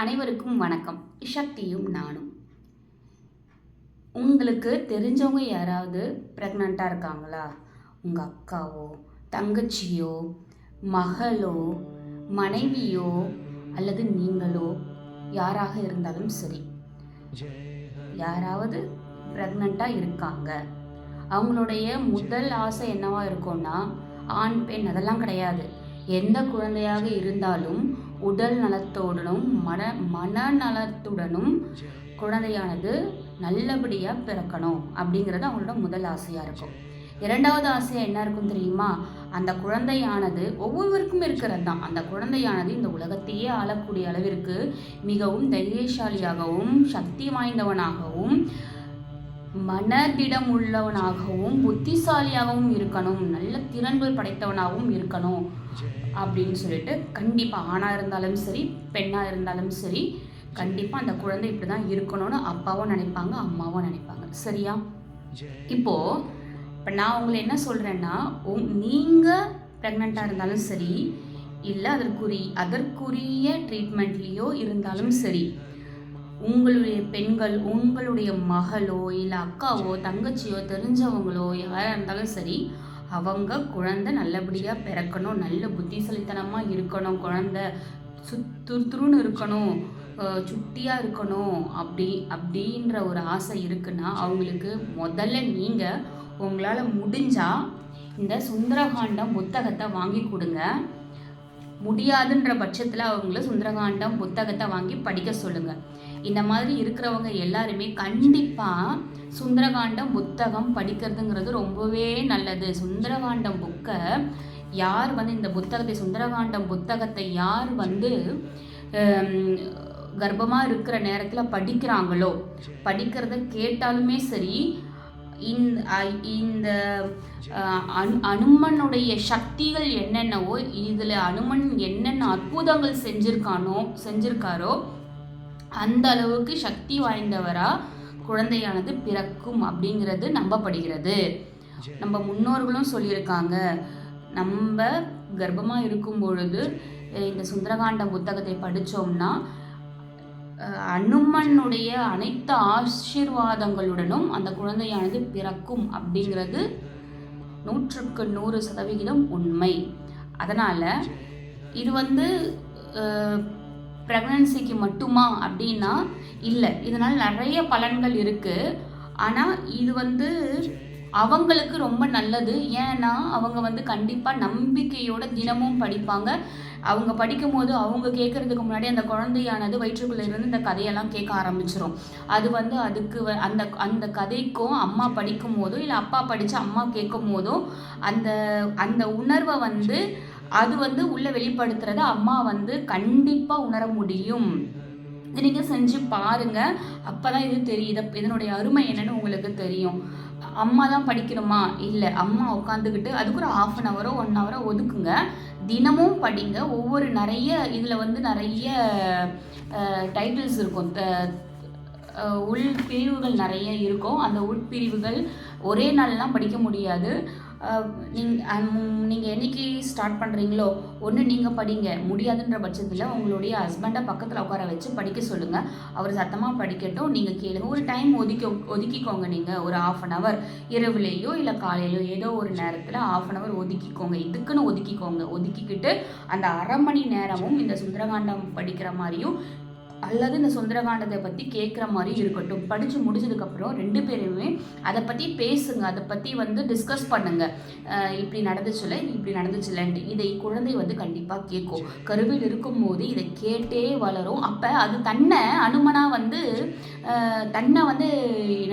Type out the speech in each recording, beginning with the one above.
அனைவருக்கும் வணக்கம். சக்தியும் நானும். உங்களுக்கு தெரிஞ்சவங்க யாராவது ப்ரெக்னெண்ட்டாக இருக்காங்களா? உங்கள் அக்காவோ தங்கச்சியோ மகளோ மனைவியோ அல்லது நீங்களோ யாராக இருந்தாலும் சரி. யாராவது ப்ரெக்னெண்ட்டாக இருக்காங்க. அவங்களுடைய முதல் ஆசை என்னவா இருக்கும்னா ஆண் பெண் அதெல்லாம் கிடையாது. எந்த குழந்தையாக இருந்தாலும் உடல் நலத்தோடனும் மன மனநலத்துடனும் குழந்தையானது நல்லபடியாக பிறக்கணும் அப்படிங்கிறது அவங்களோட முதல் ஆசையாக இருக்கும். இரண்டாவது ஆசை என்ன இருக்கும் தெரியுமா? அந்த குழந்தையானது ஒவ்வொருவருக்கும் இருக்கிறது தான். அந்த குழந்தையானது இந்த உலகத்தையே ஆளக்கூடிய அளவிற்கு மிகவும் தைரியசாலியாகவும் சக்தி வாய்ந்தவனாகவும் மனதிடம் உள்ளவனாகவும் புத்திசாலியாகவும் இருக்கணும். நல்ல திறன்கள் படைத்தவனாகவும் இருக்கணும். அப்படின்னு சொல்லிட்டு கண்டிப்பாக ஆணாக இருந்தாலும் சரி பெண்ணாக இருந்தாலும் சரி கண்டிப்பாக அந்த குழந்தை இப்படி தான் இருக்கணும்னு அப்பாவும் நினைப்பாங்க அம்மாவும் நினைப்பாங்க. சரியா? இப்போது இப்போ நான் உங்களை என்ன சொல்கிறேன்னா உங் நீங்கள் ப்ரெக்னெண்ட்டாக இருந்தாலும் சரி இல்லை அதற்குரிய அதற்குரிய ட்ரீட்மெண்ட்லேயோ இருந்தாலும் சரி உங்களுடைய பெண்கள் உங்களுடைய மகளோ இல்லை அக்காவோ தங்கச்சியோ தெரிஞ்சவங்களோ யாராக இருந்தாலும் சரி அவங்க குழந்தை நல்லபடியாக பிறக்கணும் நல்ல புத்திசாலித்தனமாக இருக்கணும் குழந்தை சுத்துருன்னு இருக்கணும் சுட்டியாக இருக்கணும் அப்படி அப்படின்ற ஒரு ஆசை இருக்குன்னா அவங்களுக்கு முதல்ல நீங்கள் உங்களால் முடிஞ்சால் இந்த சுந்தரகாண்டம் புத்தகத்தை வாங்கி கொடுங்க. முடியாதுன்ற பட்சத்தில் அவங்கள சுந்தரகாண்டம் புத்தகத்தை வாங்கி படிக்க சொல்லுங்கள் இந்த மாதிரி இருக்கிறவங்க எல்லாருமே கண்டிப்பாக சுந்தரகாண்டம் புத்தகம் படிக்கிறதுங்கிறது ரொம்பவே நல்லது. சுந்தரகாண்டம் புக்கை யார் வந்து இந்த புத்தகத்தை சுந்தரகாண்டம் புத்தகத்தை யார் வந்து கர்ப்பமாக இருக்கிற நேரத்தில் படிக்கிறாங்களோ படிக்கிறத கேட்டாலுமே சரி இந்த இந்த அனு அனுமனுடைய சக்திகள் என்னென்னவோ இதில் அனுமன் என்னென்ன அற்புதங்கள் செஞ்சிருக்கானோ செஞ்சிருக்காரோ அந்த அளவுக்கு சக்தி வாய்ந்தவராக குழந்தையானது பிறக்கும் அப்படிங்கிறது நம்பப்படுகிறது. நம்ம முன்னோர்களும் சொல்லியிருக்காங்க. நம்ம கர்ப்பமாக இருக்கும் பொழுது இந்த சுந்தரகாண்டம் புத்தகத்தை படித்தோம்னா அனுமனுடைய அனைத்து ஆசீர்வாதங்களுடனும் அந்த குழந்தையானது பிறக்கும் அப்படிங்கிறது நூற்றுக்கு நூறு சதவிகிதம் உண்மை. அதனால் இது வந்து ப்ரெக்னன்சிக்கு மட்டுமா அப்படின்னா இல்லை. இதனால் நிறைய பலன்கள் இருக்குது ஆனால் இது வந்து அவங்களுக்கு ரொம்ப நல்லது. ஏன்னா அவங்க வந்து கண்டிப்பாக நம்பிக்கையோட தினமும் படிப்பாங்க. அவங்க படிக்கும் போது அவங்க கேட்குறதுக்கு முன்னாடி அந்த குழந்தையானது வயிற்றுக்குள்ளே இருந்து இந்த கதையெல்லாம் கேட்க ஆரம்பிச்சிடும் அது வந்து அதுக்கு அந்த அந்த கதைக்கும் அம்மா படிக்கும் போதும் இல்லை அப்பா படித்து அம்மா கேட்கும் போதும் அந்த அந்த உணர்வை வந்து அது வந்து உள்ளே வெளிப்படுத்துறத அம்மா வந்து கண்டிப்பாக உணர முடியும். இது நீங்கள் செஞ்சு பாருங்கள் அப்போ தான் இது தெரியுது. இதனுடைய அருமை என்னன்னு உங்களுக்கு தெரியும். அம்மா தான் படிக்கணுமா? இல்லை அம்மா உட்காந்துக்கிட்டு அதுக்கு ஒரு ஆஃப் அன் ஹவரோ ஒன் ஹவரோ ஒதுக்குங்க. தினமும் படிங்க. ஒவ்வொரு நிறைய இதில் வந்து நிறைய டைட்டில்ஸ் இருக்கும். உள் பிரிவுகள் நிறைய இருக்கும். அந்த உட்பிரிவுகள் ஒரே நாள்லாம் படிக்க முடியாது. நீங்கள் நீங்கள் என்றைக்கு ஸ்டார்ட் பண்ணுறீங்களோ ஒன்று நீங்கள் படிங்க. முடியாதுன்ற பட்சத்தில் உங்களுடைய ஹஸ்பண்டை பக்கத்தில் உட்கார வச்சு படிக்க சொல்லுங்கள் அவர் சத்தமாக படிக்கட்டும். நீங்கள் கேளுங்க ஒரு டைம் ஒதுக்கி ஒதுக்கிக்கோங்க நீங்கள் ஒரு ஆஃப் அன் ஹவர் இரவுலேயோ இல்லை காலையிலோ ஏதோ ஒரு நேரத்தில் ஆஃப் அன் ஹவர் ஒதுக்கிக்கோங்க. இதுக்குன்னு ஒதுக்கிக்கோங்க. ஒதுக்கிக்கிட்டு அந்த அரை மணி நேரமும் இந்த சுந்தரகாண்டம் படிக்கிற மாதிரியும் அல்லது இந்த சுந்தரகாண்டத்தை பற்றி கேட்குற மாதிரி இருக்கட்டும். படித்து முடிச்சதுக்கப்புறம் ரெண்டு பேருமே அதை பற்றி பேசுங்க. அதை பற்றி வந்து டிஸ்கஸ் பண்ணுங்கள் இப்படி நடந்துச்சுல இப்படி நடந்துச்சுலன்ட்டு. இதை குழந்தை வந்து கண்டிப்பாக கேட்கும் கருவில் இருக்கும்போது இதை கேட்டே வளரும். அப்போ அது தன்னை அனுமனாக வந்து தன்னை வந்து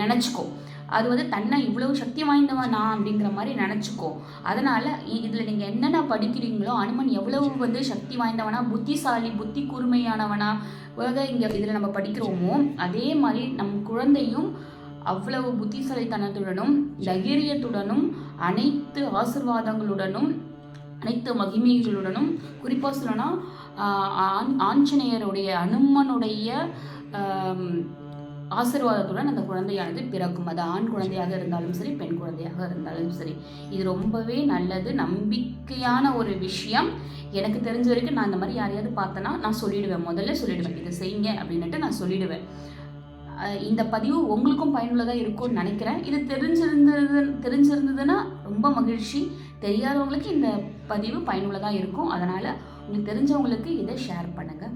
நினச்சிக்கும். அது வந்து தன்னை இவ்வளவு சக்தி வாய்ந்தவன் நான் அப்படிங்கிற மாதிரி நினச்சிக்கோ. அதனால் இதில் நீங்கள் என்னென்ன படிக்கிறீங்களோ அனுமன் எவ்வளவு வந்து சக்தி வாய்ந்தவனா புத்திசாலி புத்தி கூர்மையானவனா இங்கே இதில் நம்ம படிக்கிறோமோ அதே மாதிரி நம் குழந்தையும் அவ்வளவு புத்திசாலித்தனத்துடனும் தைரியத்துடனும் அனைத்து ஆசிர்வாதங்களுடனும் அனைத்து மகிமைகளுடனும் குறிப்பாக சொல்லணும்னா ஆஞ்சநேயருடைய அனுமனுடைய ஆசீர்வாதத்துடன் அந்த குழந்தையானது பிறக்கும். அது ஆண் குழந்தையாக இருந்தாலும் சரி பெண் குழந்தையாக இருந்தாலும் சரி. இது ரொம்பவே நல்லது. நம்பிக்கையான ஒரு விஷயம். எனக்கு தெரிஞ்ச வரைக்கும் நான் இந்த மாதிரி யாரையாவது பார்த்தேன்னா நான் சொல்லிடுவேன். முதல்ல சொல்லிடுவேன். இதை செய்யுங்க அப்படின்ட்டு நான் சொல்லிடுவேன். இந்த பதிவு உங்களுக்கும் பயனுள்ளதாக இருக்கும்னு நினைக்கிறேன். இது தெரிஞ்சிருந்தது தெரிஞ்சிருந்ததுன்னா ரொம்ப மகிழ்ச்சி. தெரியாதவங்களுக்கு இந்த பதிவு பயனுள்ளதாக இருக்கும். அதனால் உங்களுக்கு தெரிஞ்சவங்களுக்கு இதை ஷேர் பண்ணுங்கள்